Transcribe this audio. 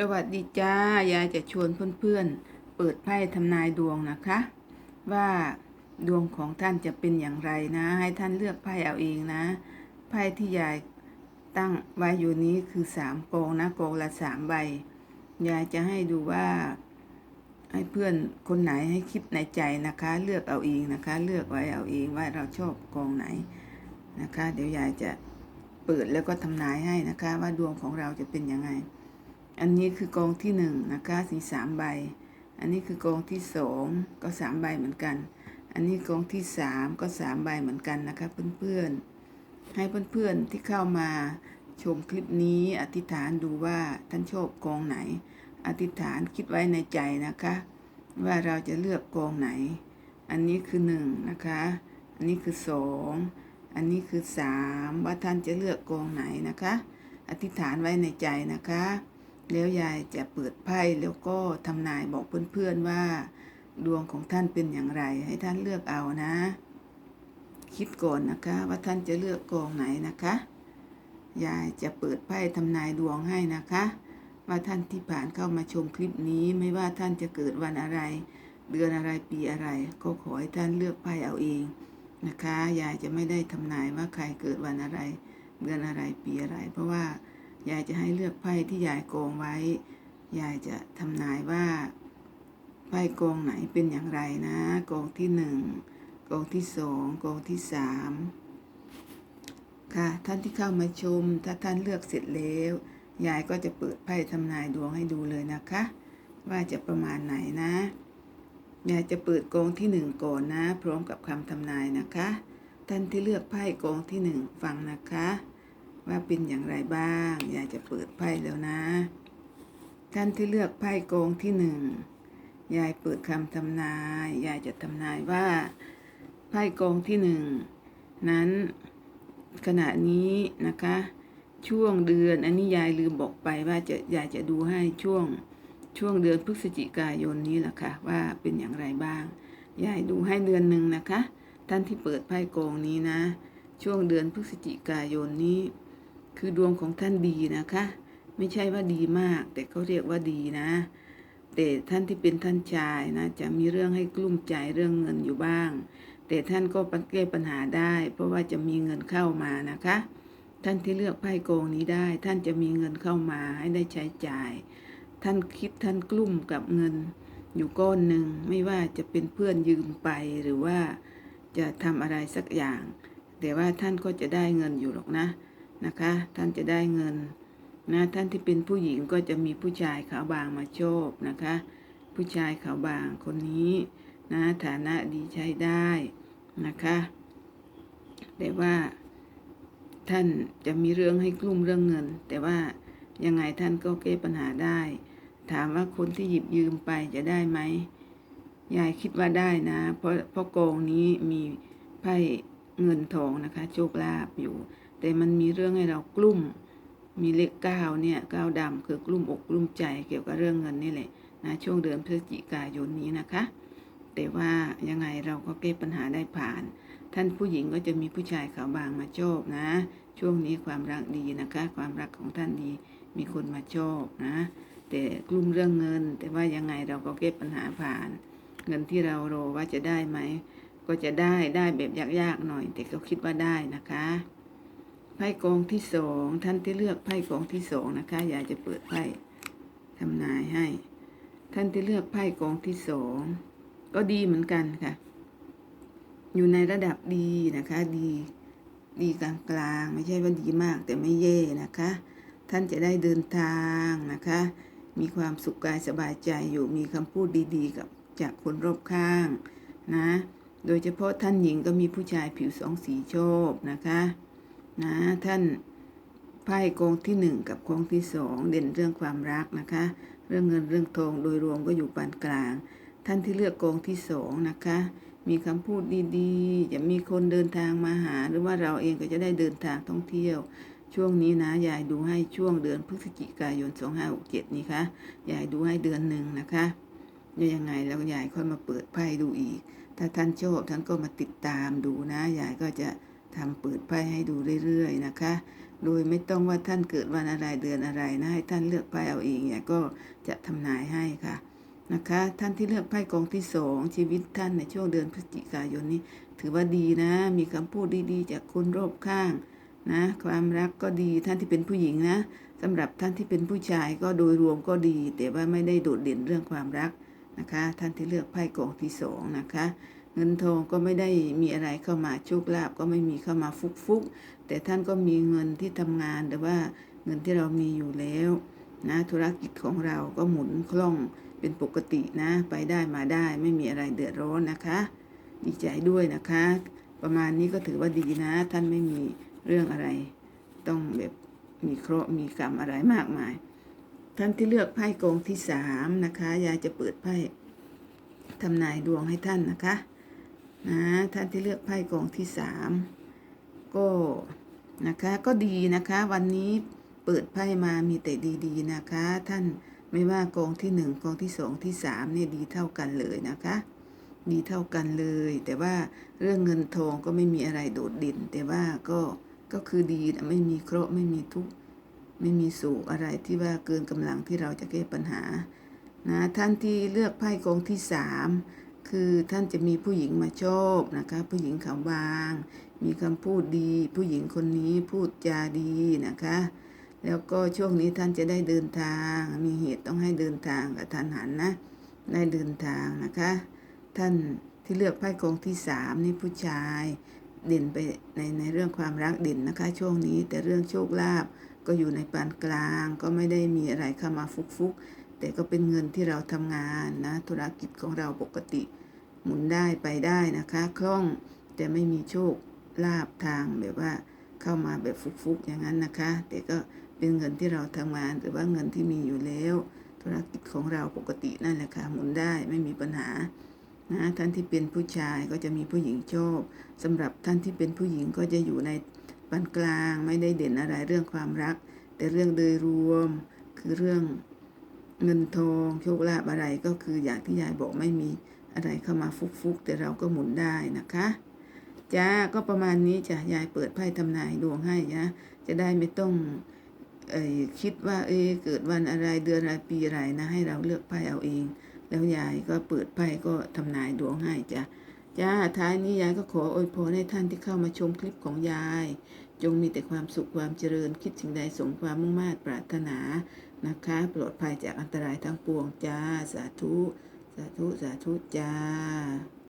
สวัสดีจ้ายายจะชวนเพื่อนๆ เปิดไพ่ทำนายดวงนะคะ ว่าดวงของท่านจะเป็นอย่างไรนะ ให้ท่านเลือกไพ่เอาเองนะ ไพ่ที่ยายตั้งไว้อยู่นี้คือสามกองนะกองละสามใบ ยายจะให้ดูว่า ให้เพื่อนคนไหนให้คิดในใจนะคะ เลือกเอาเองนะคะ เลือกไว้เอาเองว่าเราชอบกองไหนนะคะ เดี๋ยวยายจะเปิดแล้วก็ทำนายให้นะคะ ว่าดวงของเราจะเป็นยังไง อันนี้คือกองที่หนึ่งนะคะสีสามใบ อันนี้คือกองที่สองก็สามใบเหมือนกัน อันนี้กองที่สามก็สามใบเหมือนกันนะคะเพื่อนๆ ให้เพื่อนๆที่เข้ามาชมคลิปนี้อธิษฐานดูว่าท่านชอบกองไหน อธิษฐานคิดไว้ในใจนะคะ ว่าเราจะเลือกกองไหน อันนี้คือหนึ่งนะคะ อันนี้คือสองอันนี้คือสามว่าท่านจะเลือกกองไหนนะคะ อธิษฐานไว้ในใจนะคะ แล้วยายจะเปิดไพ่แล้วก็ทำนายบอกเพื่อนๆว่า ดวงของท่านเป็นอย่างไร ให้ท่านเลือกเอานะ คิดก่อนนะคะ ว่าท่านจะเลือกกองไหนนะคะ ยายจะเปิดไพ่ทำนายดวงให้นะคะ ว่าท่านที่ผ่านเข้ามาชมคลิปนี้ไม่ว่าท่านจะเกิดวันอะไร เดือนอะไรปีอะไร ก็ขอให้ท่านเลือกไพ่เอาเองนะคะ ยายจะไม่ได้ทำนายว่าใครเกิดวันอะไร เดือนอะไรปีอะไร เพราะว่า ยายจะให้เลือกไพ่ที่ยายกองไว้ ยายจะทำนายว่าไพ่กองไหนเป็นอย่างไรนะกองที่หนึ่งกองที่สองกองที่สามค่ะท่านที่เข้ามาชม ถ้าท่านเลือกเสร็จแล้ว ยายก็จะเปิดไพ่ทำนายดวงให้ดูเลยนะคะ ว่าจะประมาณไหนนะ ยายจะเปิดกองที่หนึ่งก่อนนะ พร้อมกับคำทำนายนะคะ ท่านที่เลือกไพ่กองที่หนึ่งฟังนะคะ ว่าเป็นอย่างไรบ้างยายจะเปิดไพ่แล้วนะ ท่านที่เลือกไพ่กองที่หนึ่งยายเปิดคำทำนาย ยายจะทำนายว่า ไพ่กองที่หนึ่งนั้นขณะนี้นะคะ ช่วงเดือนอันนี้ยายลืมบอกไปว่าจะยายจะดูให้ช่วงช่วงเดือนพฤศจิกายนนี้แหละค่ะว่าเป็นอย่างไรบ้าง ยายดูให้เดือนหนึ่งนะคะ ท่านที่เปิดไพ่กองนี้นะ ช่วงเดือนพฤศจิกายนนี้ คือดวงของท่านดีนะคะ ไม่ใช่ว่าดีมาก แต่เขาเรียกว่าดีนะ แต่ท่านที่เป็นท่านชายนะ จะมีเรื่องให้กลุ้มใจเรื่องเงินอยู่บ้าง แต่ท่านก็ปแก้ปัญหาได้ เพราะว่าจะมีเงินเข้ามานะคะ ท่านที่เลือกไพ่โกงนี้ได้ ท่านจะมีเงินเข้ามาให้ได้ใช้จ่าย ท่านคิดท่านกลุ้มกับเงินอยู่ก้อนหนึ่งไม่ว่าจะเป็นเพื่อนยืมไปหรือว่าจะทำอะไรสักอย่าง แต่ว่าท่านก็จะได้เงินอยู่หรอกนะ นะคะ ท่านจะได้เงินนะท่านที่เป็นผู้หญิงก็จะมีผู้ชายขาวบางมาโชคนะคะ ผู้ชายขาวบางคนนี้นะฐานะดีใช้ได้นะคะแต่ว่าท่านจะมีเรื่องให้กลุ่มเรื่องเงิน แต่ว่ายังไงท่านก็แก้ปัญหาได้ ถามว่าคนที่หยิบยืมไปจะได้ไหมยายคิดว่าได้นะ เพราะเพราะโกงนี้มีไพ่เงินทองนะคะ โชคลาภอยู่ แต่มันมีเรื่องให้เรากลุ่ม มีเลขเก้าเนี่ยเก้าดำคือกลุ่มอกกลุ่มใจเกี่ยวกับเรื่องเงินนี่แหละนะช่วงเดือนพฤศจิกายนนี้นะคะ แต่ว่ายังไงเราก็แก้ปัญหาได้ผ่าน ท่านผู้หญิงก็จะมีผู้ชายขาวบางมาชอบนะ ช่วงนี้ความรักดีนะคะ ความรักของท่านดีมีคนมาชอบนะ แต่กลุ่มเรื่องเงิน แต่ว่ายังไงเราก็แก้ปัญหาผ่าน เงินที่เรารอว่าจะได้ไหมก็จะได้ได้แบบยากๆหน่อย แต่ก็คิดว่าได้นะคะ ไพ่กองที่สองท่านที่เลือกไพ่กองที่สองนะคะอยากจะเปิดไพ่ทำนายให้ ท่านที่เลือกไพ่กองที่สองก็ดีเหมือนกันค่ะ อยู่ในระดับดีนะคะ ดี ดีกลางกลางๆไม่ใช่ว่าดีมากแต่ไม่แย่นะคะ ท่านจะได้เดินทางนะคะ มีความสุขกายสบายใจอยู่มีคำพูดดีๆ กับจากคนรอบข้างนะ โดยเฉพาะท่านหญิงก็มีผู้ชายผิวสองสีโชคนะคะ นะท่านไพ่กองที่หนึ่งกับกองที่สองเด่นเรื่องความรักนะคะ เรื่องเงินเรื่องทองโดยรวมก็อยู่ปานกลาง ท่านที่เลือกกองที่สองนะคะ มีคำพูดดีๆ จะมีคนเดินทางมาหา หรือว่าเราเองก็จะได้เดินทางท่องเที่ยว ช่วงนี้นะยายดูให้ช่วงเดือนพฤศจิกายน 2567 นี้คะยายดูให้เดือนหนึ่งนะคะแล้วยังไงแล้วยายค่อยมาเปิดไพ่ดูอีก ถ้าท่านชอบท่านก็มาติดตามดูนะยายก็จะ ทำเปิดไพ่ให้ดูเรื่อยๆนะคะ โดยไม่ต้องว่าท่านเกิดวันอะไรเดือนอะไรนะให้ท่านเลือกไพ่เอาเองเนี่ยก็จะทำนายให้ค่ะนะคะ ท่านที่เลือกไพ่กองที่สองชีวิตท่านในช่วงเดือนพฤศจิกายนนี้ ถือว่าดีนะ มีคำพูดดีๆ จากคนรอบข้างนะความรักก็ดีท่านที่เป็นผู้หญิงนะสำหรับท่านที่เป็นผู้ชายก็โดยรวมก็ดี แต่ว่าไม่ได้โดดเด่นเรื่องความรักนะคะ ท่านที่เลือกไพ่กองที่สองนะคะ เงินทองก็ไม่ได้มีอะไรเข้ามาโชคลาภก็ไม่มีเข้ามาฟุกฟุกๆแต่ท่านก็มีเงินที่ทำงานแต่ว่าเงินที่เรามีอยู่แล้วนะธุรกิจของเราก็หมุนคล่องเป็นปกตินะ ไปได้มาได้ไม่มีอะไรเดือดร้อนนะคะ ดีใจด้วยนะคะ ประมาณนี้ก็ถือว่าดีนะ ท่านไม่มีเรื่องอะไร ต้องแบบมีเคราะห์มีกรรมอะไรมากมาย ท่านที่เลือกไพ่กองที่สามนะคะ ยายจะเปิดไพ่ทำนายดวงให้ท่านนะคะ นะท่านที่เลือกไพ่กองที่สามก็นะคะก็ดีนะคะวันนี้เปิดไพ่มามีแต่ดีๆนะคะ ท่านไม่ว่ากองที่หนึ่งกองที่สองที่สามเนี่ยดีเท่ากันเลยนะคะ ดีเท่ากันเลย แต่ว่าเรื่องเงินทองก็ไม่มีอะไรโดดเด่น แต่ว่าก็ก็คือดีนะไม่มีเคราะห์ไม่มีทุกข์ไม่มีโศกอะไรที่ว่าเกินกำลังที่เราจะแก้ปัญหานะท่านที่เลือกไพ่กองที่สาม คือท่านจะมีผู้หญิงมาชอบนะคะ ผู้หญิงขาวบาง มีคำพูดดี ผู้หญิงคนนี้พูดจาดีนะคะ แล้วก็ช่วงนี้ท่านจะได้เดินทาง มีเหตุต้องให้เดินทางกับทันหันนะ ได้เดินทางนะคะ ท่านที่เลือกไพ่กองที่สามนี่ผู้ชายเด่นไปในในเรื่องความรักเด่นนะคะ ช่วงนี้แต่เรื่องโชคลาภก็อยู่ในปานกลาง ก็ไม่ได้มีอะไรเข้ามาฟุกฟุก แต่ก็เป็นเงินที่เราทำงานนะ ธุรกิจของเราปกติหมุนได้ไปได้นะคะ คล่องแต่ไม่มีโชคลาภทางแบบว่าเข้ามาแบบฟุกๆอย่างนั้นนะคะ แต่ก็เป็นเงินที่เราทำงานหรือว่าเงินที่มีอยู่แล้ว ธุรกิจของเราปกตินั่นแหละค่ะหมุนได้ไม่มีปัญหานะท่านที่เป็นผู้ชายก็จะมีผู้หญิงชอบสำหรับท่านที่เป็นผู้หญิงก็จะอยู่ในปานกลาง ไม่ได้เด่นอะไรเรื่องความรัก แต่เรื่องโดยรวมคือเรื่อง เงินทองโชคลาภอะไรก็คืออย่างที่ยายบอกไม่มีอะไรเข้ามาฟุกๆ แต่เราก็หมุนได้นะคะจ้าก็ประมาณนี้จ้ะยายเปิดไพ่ทำนายดวงให้นะจะได้ไม่ต้องเอคิดว่าเอเกิดวันอะไรเดือนอะไรปีอะไรนะให้เราเลือกไพ่เอาเอง แล้วยายก็เปิดไพ่ก็ทำนายดวงให้จ้ะจ้าท้ายนี้ยายก็ขออวยพรให้ท่านที่เข้ามาชมคลิปของยาย จงมีแต่ความสุขความเจริญคิดสิ่งใดสมความมุ่งมา่ปรารถนา นะคะ ปลอดภัยจากอันตรายทั้งปวงจ้า สาธุ สาธุ สาธุจ้า